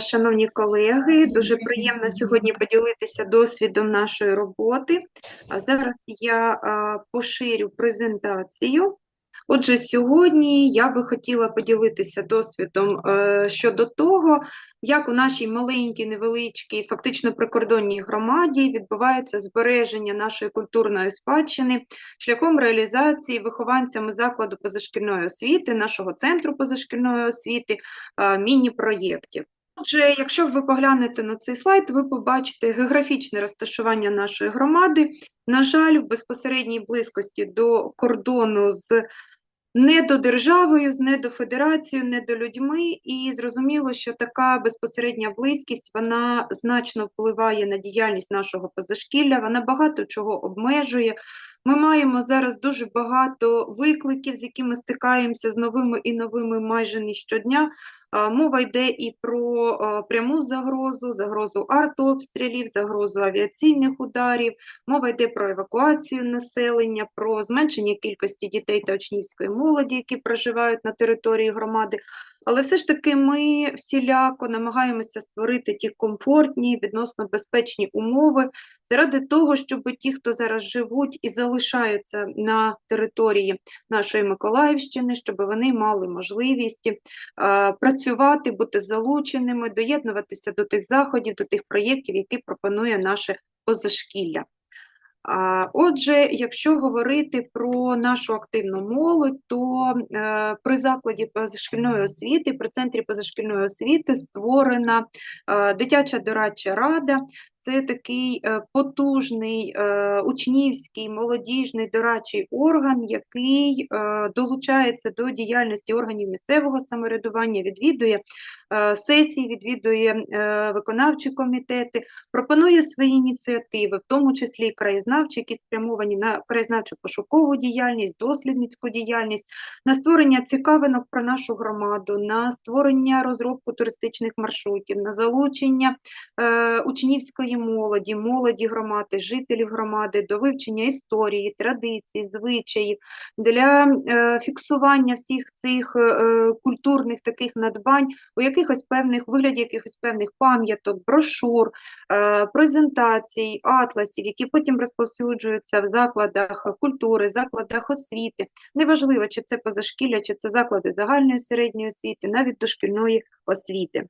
Шановні колеги, дуже приємно сьогодні поділитися досвідом нашої роботи. Зараз я поширю презентацію. Отже, сьогодні я би хотіла поділитися досвідом е, щодо того, як у нашій маленькій, невеличкій, фактично прикордонній громаді відбувається збереження нашої культурної спадщини шляхом реалізації вихованцями закладу позашкільної освіти, нашого центру позашкільної освіти, е, міні-проєктів. Отже, якщо ви поглянете на цей слайд, ви побачите географічне розташування нашої громади. На жаль, в безпосередній близькості до кордону з недодержавою, з до людьми, і зрозуміло, що така безпосередня близькість вона значно впливає на діяльність нашого позашкілля, вона багато чого обмежує. Ми маємо зараз дуже багато викликів, з якими стикаємося з новими і новими майже не щодня. Мова йде і про пряму загрозу, загрозу артобстрілів, загрозу авіаційних ударів, мова йде про евакуацію населення, про зменшення кількості дітей та учнівської молоді, які проживають на території громади. Але все ж таки ми всіляко намагаємося створити ті комфортні, відносно безпечні умови заради того, щоб ті, хто зараз живуть і залишаються на території нашої Миколаївщини, щоб вони мали можливість е, працювати, бути залученими, доєднуватися до тих заходів, до тих проєктів, які пропонує наше позашкілля. Отже, якщо говорити про нашу активну молодь, то е, при закладі позашкільної освіти, при центрі позашкільної освіти створена е, дитяча дорадча рада, це такий е, потужний е, учнівський молодіжний дорадчий орган, який е, долучається до діяльності органів місцевого самоврядування, відвідує сесії, відвідує виконавчі комітети, пропонує свої ініціативи, в тому числі краєзнавчі, які спрямовані на краєзнавчу пошукову діяльність, дослідницьку діяльність, на створення цікавинок про нашу громаду, на створення розробку туристичних маршрутів, на залучення учнівської молоді, молоді громади, жителів громади до вивчення історії, традицій, звичаїв, для е, фіксування всіх цих е, культурних таких надбань у якихось певних вигляді, якихось певних пам'яток, брошур, е, презентацій, атласів, які потім розповсюджуються в закладах культури, закладах освіти. Неважливо, чи це позашкілля, чи це заклади загальної середньої освіти, навіть дошкільної освіти.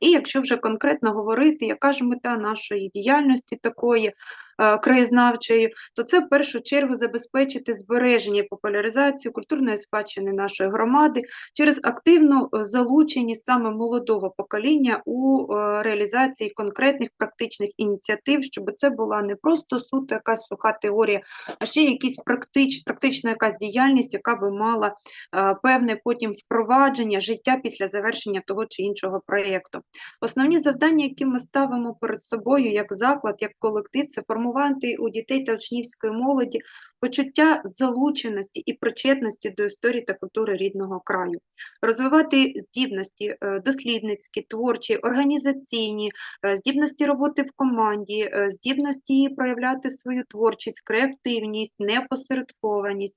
І якщо вже конкретно говорити, яка ж мета нашої діяльності такої Е, краєзнавчою, то це в першу чергу забезпечити збереження і популяризацію культурної спадщини нашої громади через активну е, залученість саме молодого покоління у е, реалізації конкретних практичних ініціатив, щоб це була не просто суто якась суха теорія, а ще якісь практич, практична якась діяльність, яка би мала певне потім впровадження життя після завершення того чи іншого проєкту. Основні завдання, які ми ставимо перед собою як заклад, як колектив, це формування формувати у дітей та учнівської молоді почуття залученості і причетності до історії та культури рідного краю, розвивати здібності е, дослідницькі, творчі, організаційні, е, здібності роботи в команді, е, здібності проявляти свою творчість, креативність, непосередкованість.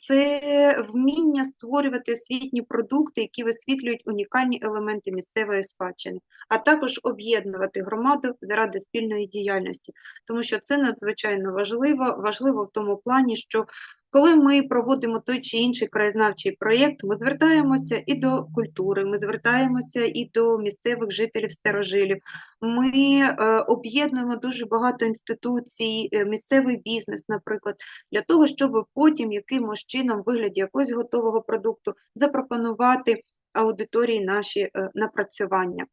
Це вміння створювати освітні продукти, які висвітлюють унікальні елементи місцевої спадщини, а також об'єднувати громаду заради спільної діяльності, тому що це надзвичайно важливо, важливо в тому плані, що коли ми проводимо той чи інший краєзнавчий проєкт, ми звертаємося і до культури, ми звертаємося і до місцевих жителів старожилів. Ми е, об'єднуємо дуже багато інституцій, е, місцевий бізнес, наприклад, для того, щоб потім якимось чином, в вигляді якогось готового продукту, запропонувати аудиторії наші е, напрацювання.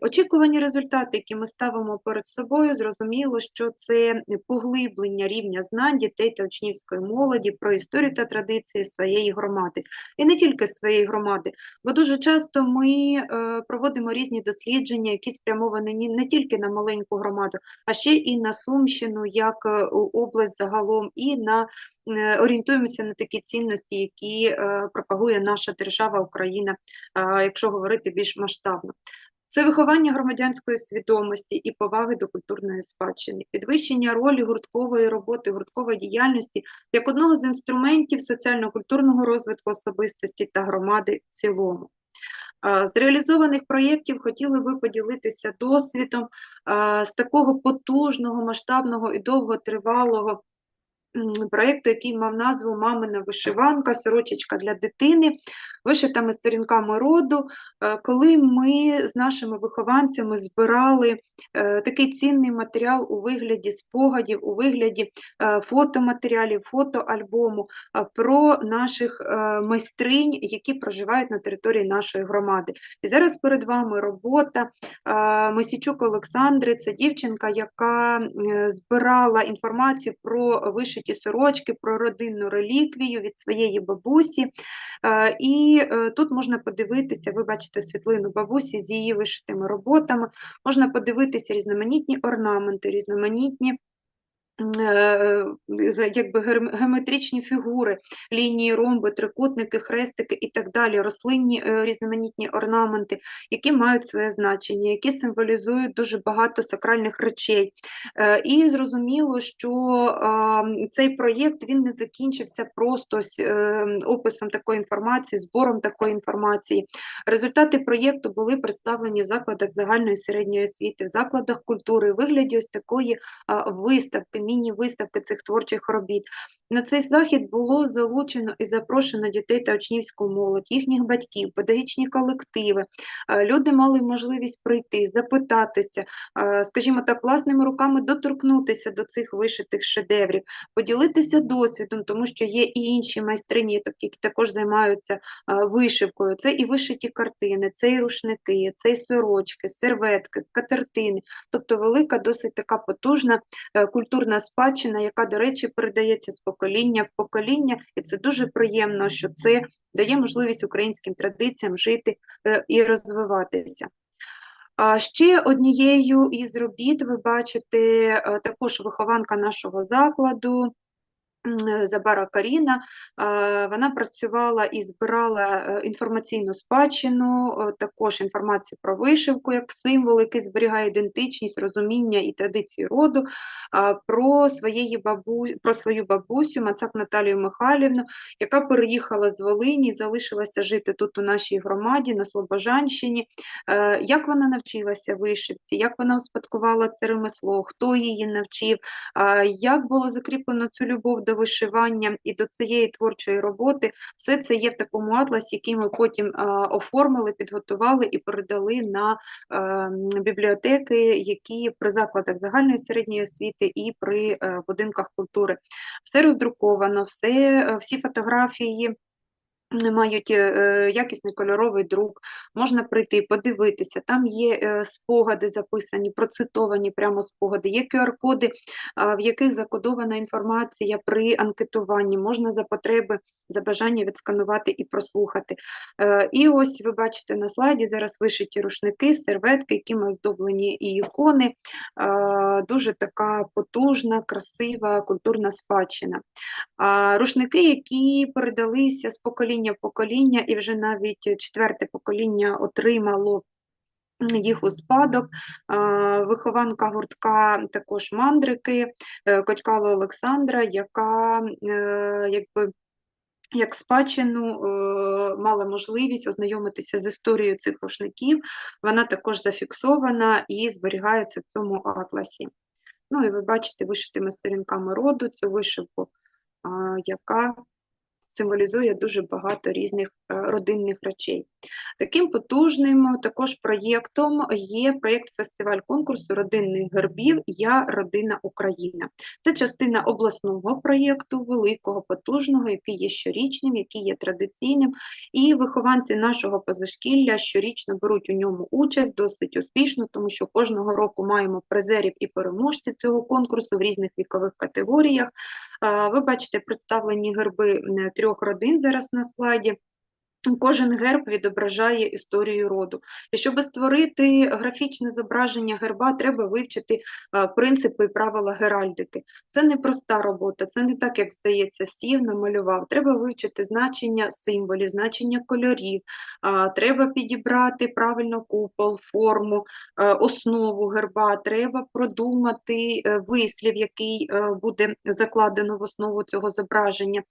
Очікувані результати, які ми ставимо перед собою, зрозуміло, що це поглиблення рівня знань дітей та учнівської молоді про історію та традиції своєї громади, і не тільки своєї громади, бо дуже часто ми е, проводимо різні дослідження, які спрямовані не тільки на маленьку громаду, а ще і на Сумщину, як е, область загалом, і на е, Орієнтуємося на такі цінності, які пропагує наша держава Україна, якщо говорити більш масштабно. Це виховання громадянської свідомості і поваги до культурної спадщини, підвищення ролі гурткової роботи, гурткової діяльності як одного з інструментів соціально-культурного розвитку особистості та громади в цілому. З реалізованих проєктів хотіли би поділитися досвідом з такого потужного, масштабного і довготривалого проєкту, який мав назву Мамина вишиванка, сорочечка для дитини, вишитими сторінками роду, е, коли ми з нашими вихованцями збирали е, такий цінний матеріал у вигляді спогадів, у вигляді е, фотоматеріалів, фотоальбому про наших майстринь, які проживають на території нашої громади. І зараз перед вами робота Мосічук Олександри, це дівчинка, яка збирала інформацію про вишиті сорочки, про родинну реліквію від своєї бабусі. І і е, тут можна подивитися, ви бачите світлину бабусі з її вишитими роботами, можна подивитися різноманітні орнаменти, різноманітні Е, якби геометричні фігури, лінії, ромби, трикутники, хрестики і так далі, рослинні е, різноманітні орнаменти, які мають своє значення, які символізують дуже багато сакральних речей. Е, і зрозуміло, що цей проєкт він не закінчився просто описом такої інформації, збором такої інформації. Результати проєкту були представлені в закладах загальної середньої освіти, в закладах культури, в вигляді ось такої виставки міні-виставки цих творчих робіт. На цей захід було залучено і запрошено дітей та учнівську молодь, їхніх батьків, педагогічні колективи. Е, люди мали можливість прийти, запитатися, е, скажімо так, власними руками доторкнутися до цих вишитих шедеврів, поділитися досвідом, тому що є і інші майстрині, які також займаються е, вишивкою. Це і вишиті картини, це і рушники, це і сорочки, серветки, скатертини, тобто велика, досить така потужна культурна спадщина, яка, до речі, передається з покоління в покоління, і це дуже приємно, що це дає можливість українським традиціям жити е, і розвиватися. А ще однією із робіт ви бачите е, також вихованка нашого закладу. Забара Каріна, вона працювала і збирала е, інформаційну спадщину, е, також інформацію про вишивку як символ, який зберігає ідентичність, розуміння і традиції роду, про своєї бабу... про свою бабусю Мацак Наталію Михайлівну, яка переїхала з Волині, залишилася жити тут у нашій громаді, на Слобожанщині. Е, як вона навчилася вишивці, як вона успадкувала це ремесло, хто її навчив, як було закріплено цю любов до до вишивання і до цієї творчої роботи, все це є в такому атласі, який ми потім оформили, підготували і передали на бібліотеки, які при закладах загальної середньої освіти і при е, будинках культури. Все роздруковано, все, всі фотографії мають е, якісний кольоровий друк, можна прийти, подивитися, там є е, спогади записані, процитовані прямо спогади, є QR-коди, в яких закодована інформація при анкетуванні, можна за потреби, за бажання відсканувати і прослухати. Е, і ось ви бачите на слайді зараз вишиті рушники, серветки, якими оздоблені і ікони, дуже така потужна, красива культурна спадщина. Рушники, які передалися з покоління покоління в покоління, і вже навіть четверте покоління отримало їх у спадок, вихованка гуртка також мандрики, е, Котькала Олександра, яка е, якби як спадщину е, мала можливість ознайомитися з історією цих рушників, вона також зафіксована і зберігається в цьому атласі. Ну і ви бачите вишитими сторінками роду цю вишивку, яка символізує дуже багато різних е, родинних речей. Таким потужним також проєктом є проєкт фестиваль конкурсу родинних гербів Я родина Україна. Це частина обласного проєкту, великого, потужного, який є щорічним, який є традиційним. І вихованці нашого позашкілля щорічно беруть у ньому участь досить успішно, тому що кожного року маємо призерів і переможців цього конкурсу в різних вікових категоріях. Ви бачите представлені герби трьох родин зараз на слайді. Кожен герб відображає історію роду. І щоб створити графічне зображення герба, треба вивчити принципи і правила геральдики. Це не проста робота, це не так, як здається, сів, намалював. Треба вивчити значення символів, значення кольорів, треба підібрати правильно купол, форму, основу герба, треба продумати е, вислів, який е, буде закладено в основу цього зображення.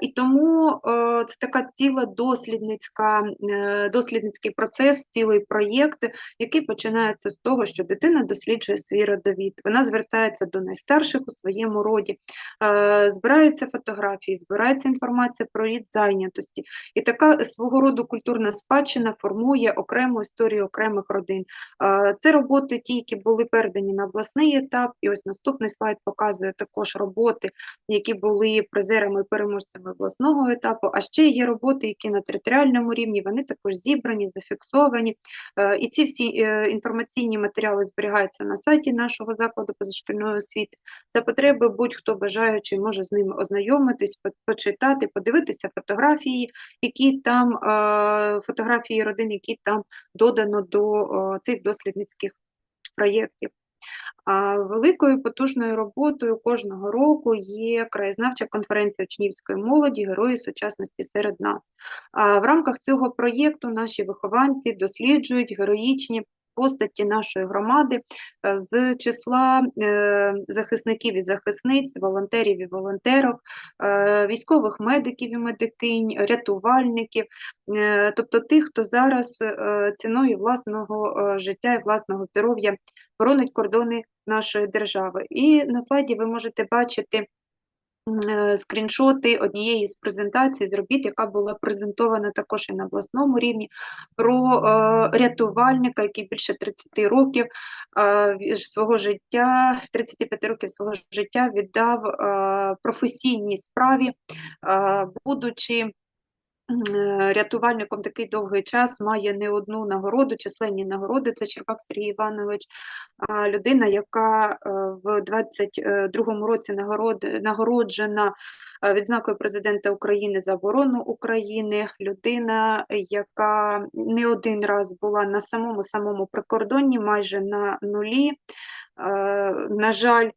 І тому це така ціла досвід дослідницька, е, дослідницький процес, цілий проєкт, який починається з того, що дитина досліджує свій родовід. Вона звертається до найстарших у своєму роді, е, збираються фотографії, збирається інформація про рід зайнятості. І така свого роду культурна спадщина формує окрему історію окремих родин. Е, Це роботи, ті, які були передані на обласний етап, і ось наступний слайд показує також роботи, які були призерами і переможцями обласного етапу. А ще є роботи, які на територіальному рівні, вони також зібрані, зафіксовані. Е, І ці всі е, інформаційні матеріали зберігаються на сайті нашого закладу позашкільної освіти. За потреби будь-хто бажаючий може з ними ознайомитись, почитати, подивитися фотографії, які там е, фотографії родин, які там додано до цих дослідницьких проєктів. Великою потужною роботою кожного року є краєзнавча конференція учнівської молоді Герої сучасності серед нас. В рамках цього проєкту наші вихованці досліджують героїчні постаті нашої громади е, з числа е, захисників і захисниць, волонтерів і волонтерок, е, військових медиків і медикинь, рятувальників, тобто тих, хто зараз ціною власного життя і власного здоров'я боронить кордони нашої держави. І на слайді ви можете бачити скріншоти однієї з презентацій з робіт, яка була презентована також і на обласному рівні, про е, рятувальника, який більше 30 років е, свого життя, 35 років свого життя віддав е, професійній справі, е, будучи Е, рятувальником такий довгий час, має не одну нагороду, численні нагороди. Це Черпак Сергій Іванович, людина, яка е, в 22-му році нагород- нагороджена е, відзнакою президента України за оборону України, людина, яка не один раз була на самому самому прикордонні, майже на нулі. Е, На жаль,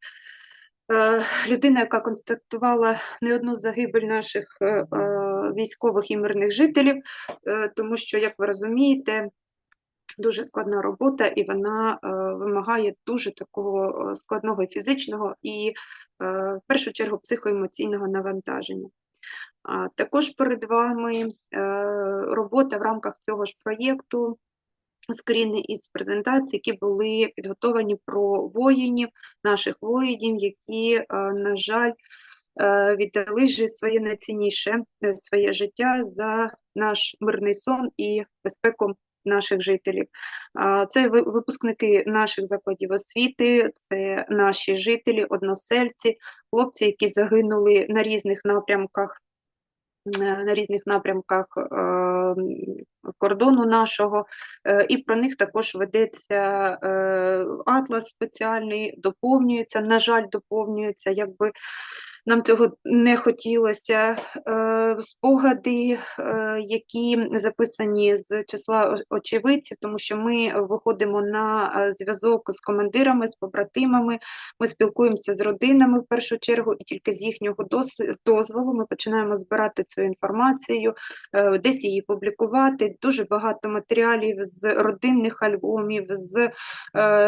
Е, людина, яка констатувала не одну загибель наших е, е, військових і мирних жителів, е, тому що, як ви розумієте, дуже складна робота, і вона е, вимагає дуже такого е, складного фізичного і, в першу чергу, психоемоційного навантаження. Також перед вами робота в рамках цього ж проєкту скріни із презентацій, які були підготовані про воїнів, наших воїнів, які, на жаль, віддали жи- своє найцінніше е, своє життя за наш мирний сон і безпеку наших жителів. Це випускники наших закладів освіти, це наші жителі, односельці, хлопці, які загинули на різних напрямках е, на різних напрямках е, кордону нашого, е, і про них також ведеться е, атлас спеціальний, доповнюється, на жаль, доповнюється, якби нам цього не хотілося. Е, Спогади, е, які записані з числа очевидців, тому що ми виходимо на е, зв'язок з командирами, з побратимами, ми спілкуємося з родинами в першу чергу, і тільки з їхнього дозволу ми починаємо збирати цю інформацію, десь її публікувати. Дуже багато матеріалів з родинних альбомів, з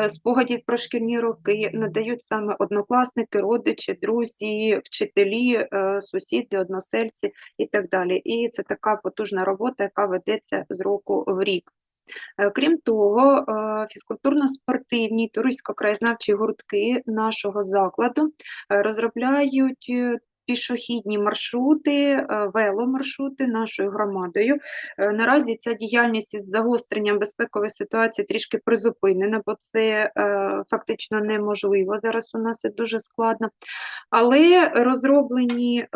спогадів про шкільні роки надають саме однокласники, родичі, друзі, вчителі, е, сусіди, односельці і так далі. І це така потужна робота, яка ведеться з року в рік. Е, Крім того, е, фізкультурно-спортивні туристсько-краєзнавчі гуртки нашого закладу розробляють пішохідні маршрути, е, веломаршрути нашою громадою. Е, Наразі ця діяльність із загостренням безпекової ситуації трішки призупинена, бо це е, фактично неможливо. Зараз у нас це дуже складно. Але розроблені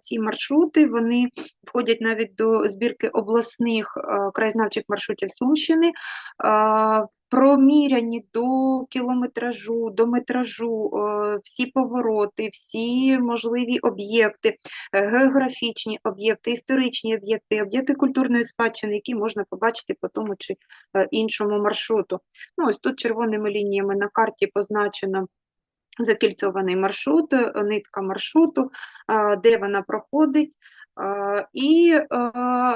ці маршрути, вони входять навіть до збірки обласних краєзнавчих маршрутів Сумщини. Проміряні до кілометражу, до метражу, е, всі повороти, всі можливі об'єкти, е, географічні об'єкти, історичні об'єкти, об'єкти культурної спадщини, які можна побачити по тому чи е, іншому маршруту. Ну, ось тут червоними лініями на карті позначено закільцований маршрут, нитка маршруту, де вона проходить. І, е,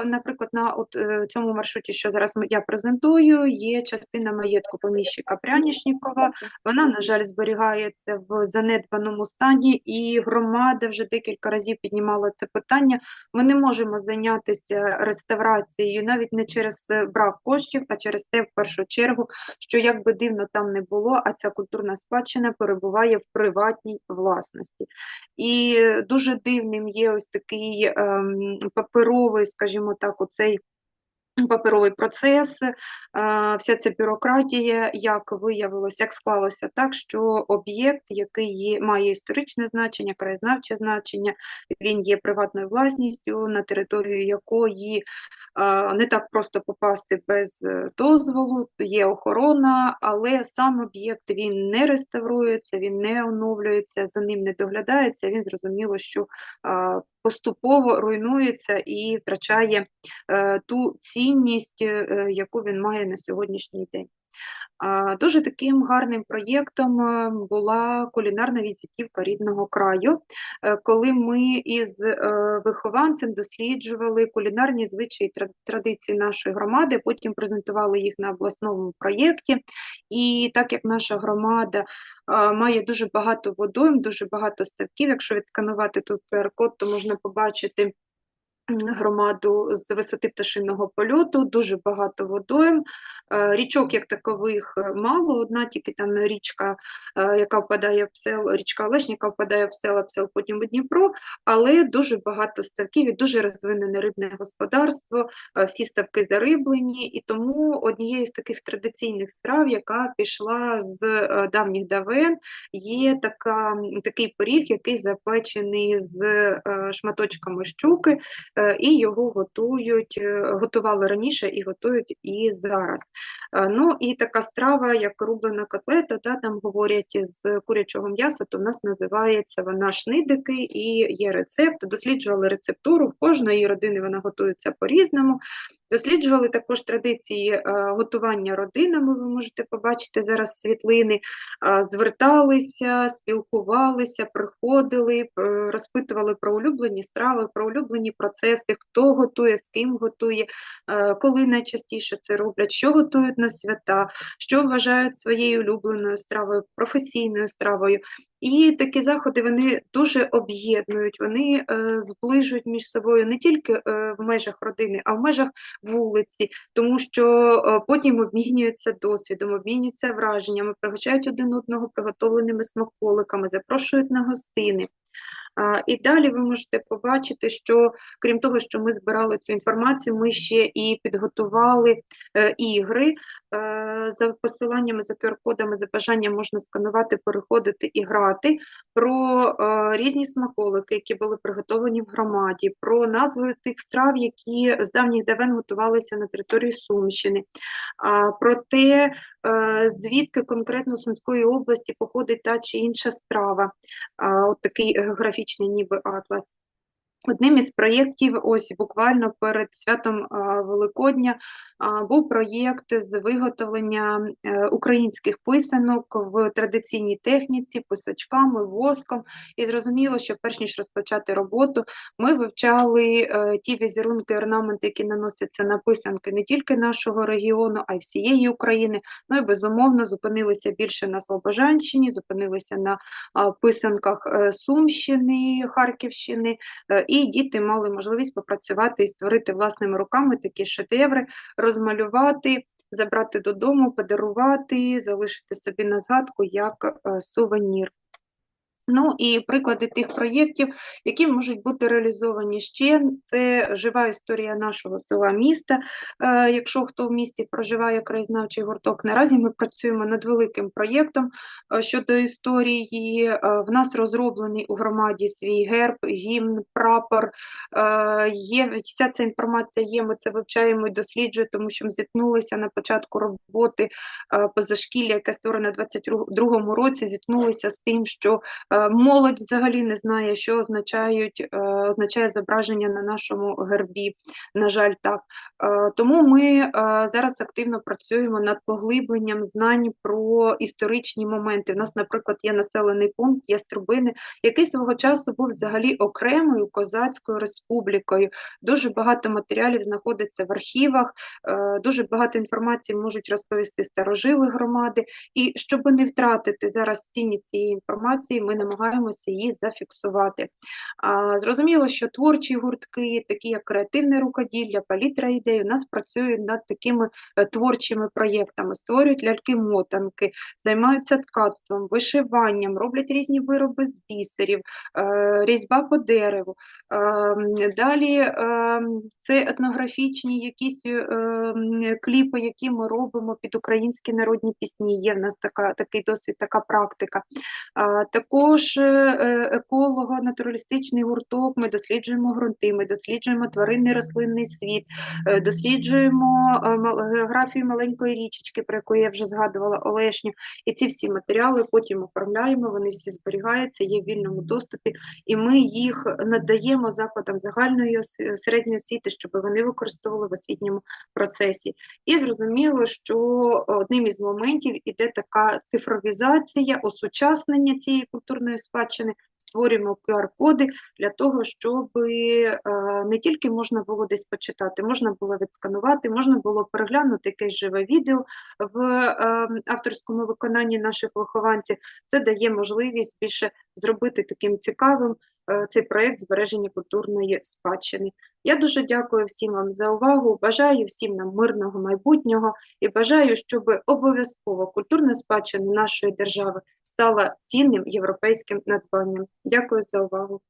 наприклад, на от е, цьому маршруті, що зараз я презентую, є частина маєтку поміщика Прянішнікова. Вона, на жаль, зберігається в занедбаному стані, і громада вже декілька разів піднімала це питання. Ми не можемо зайнятися реставрацією навіть не через е, брак коштів, а через те, в першу чергу, що як би дивно там не було, а ця культурна спадщина перебуває в приватній власності. І дуже дивним є ось такий паперовий, скажімо так, оцей паперовий процес, е, вся ця бюрократія, як виявилося, як склалося так, що об'єкт, який є, має історичне значення, краєзнавче значення, він є приватною власністю, на територію якої не так просто попасти без е, дозволу, є охорона, але сам об'єкт він не реставрується, він не оновлюється, за ним не доглядається. Він зрозуміло, що поступово руйнується і втрачає е, ту цінність, е, яку він має на сьогоднішній день. Дуже таким гарним проєктом е, була кулінарна візитівка рідного краю, е, коли ми із е, вихованцем досліджували кулінарні звичаї традиції нашої громади, потім презентували їх на обласному проєкті. І так як наша громада має дуже багато водойм, дуже багато ставків, якщо відсканувати тут QR-код, то можна побачити громаду з висоти пташиного польоту, дуже багато водойм. Е, Річок як такових е, мало, одна тільки там річка, е, яка впадає в сел, річка Олешня, яка впадає в села, в сел, потім у Дніпро, але дуже багато ставків і дуже розвинене рибне господарство, всі ставки зариблені, і тому однією з таких традиційних страв, яка пішла з давніх давен, є така, такий пиріг, який запечений з шматочками щуки, і його готують, е, готували раніше і готують і зараз. Е, Ну і така страва, як рублена котлета, та там говорять з курячого м'яса, то в нас називається вона шнидики і є рецепт. Досліджували рецептуру, в кожної родини вона готується по-різному. Досліджували також традиції е, готування родинами, ви можете побачити зараз світлини, зверталися, спілкувалися, приходили, е, розпитували про улюблені страви, про улюблені процеси, хто готує, з ким готує, е, коли найчастіше це роблять, що готують на свята, що вважають своєю улюбленою стравою, професійною стравою. І такі заходи вони дуже об'єднують, вони е, зближують між собою не тільки е, в межах родини, а в межах вулиці, тому що е, потім обмінюються досвідом, обмінюються враженнями, пригощають один одного приготовленими смаколиками, запрошують на гостини. І далі ви можете побачити, що крім того, що ми збирали цю інформацію, ми ще і підготували е, ігри. Е, За посиланнями, за QR-кодами, за бажанням можна сканувати, переходити і грати про е, різні смаколики, які були приготовлені в громаді, про назви тих страв, які з давніх давен готувалися на території Сумщини, про те, звідки конкретно Сумської області походить та чи інша страва. От такий географічний ніби атлас. Одним із проєктів, ось буквально перед святом Великодня, був проєкт з виготовлення е, українських писанок в традиційній техніці, писачками, воском. І зрозуміло, що перш ніж розпочати роботу, ми вивчали е, ті візерунки, орнаменти, які наносяться на писанки не тільки нашого регіону, а й всієї України. Ну і безумовно зупинилися більше на Слобожанщині, зупинилися на писанках е, Сумщини, Харківщини. І діти мали можливість попрацювати і створити власними руками такі шедеври, розмалювати, забрати додому, подарувати, залишити собі на згадку як е, сувенір. Ну і приклади тих проєктів, які можуть бути реалізовані ще, це жива історія нашого села міста. Е, Якщо хто в місті проживає краєзнавчий гурток, наразі ми працюємо над великим проєктом е, щодо історії. Е, В нас розроблений у громаді свій герб, гімн, прапор. Є вся ця інформація є. Ми це вивчаємо і досліджуємо, тому що ми зіткнулися на початку роботи позашкілля, яке створено у 2022 році, зіткнулися з тим, що Молодь взагалі не знає, що означають, е, означає зображення на нашому гербі. На жаль, так. Е, Тому ми е, зараз активно працюємо над поглибленням знань про історичні моменти. У нас, наприклад, є населений пункт Яструбини, який свого часу був взагалі окремою козацькою республікою. Дуже багато матеріалів знаходиться в архівах, дуже багато інформації можуть розповісти старожили громади. І щоб не втратити зараз цінність цієї інформації, ми намагаємося її зафіксувати. А, Зрозуміло, що творчі гуртки, такі як креативне рукоділля, палітра ідей, у нас працюють над такими е, творчими проєктами, створюють ляльки-мотанки, займаються ткацтвом, вишиванням, роблять різні вироби з бісерів, е, різьба по дереву. Ем, Далі це етнографічні якісь е, кліпи, які ми робимо під українські народні пісні. Є в нас така, такий досвід, така практика. А, Також е, е, еколого-натуралістичний гурток. Ми досліджуємо ґрунти, ми досліджуємо тваринний рослинний світ, е, досліджуємо географію маленької річечки, про яку я вже згадувала Олешню. І ці всі матеріали потім оформляємо, вони всі зберігаються, є в вільному доступі, і ми їх надаємо закладам загальної середньої освіти, щоб вони використовували в освітньому процесі. І зрозуміло, що одним із моментів іде така цифровізація, осучаснення цієї культурної спадщини. Створюємо QR-коди для того, щоб е, не тільки можна було десь почитати, можна було відсканувати, можна було переглянути якесь живе відео в е, авторському виконанні наших вихованців. Це дає можливість більше зробити таким цікавим цей проєкт збереження культурної спадщини. Я дуже дякую всім вам за увагу. Бажаю всім нам мирного майбутнього і бажаю, щоб обов'язково культурна спадщина нашої держави стала цінним європейським надбанням. Дякую за увагу.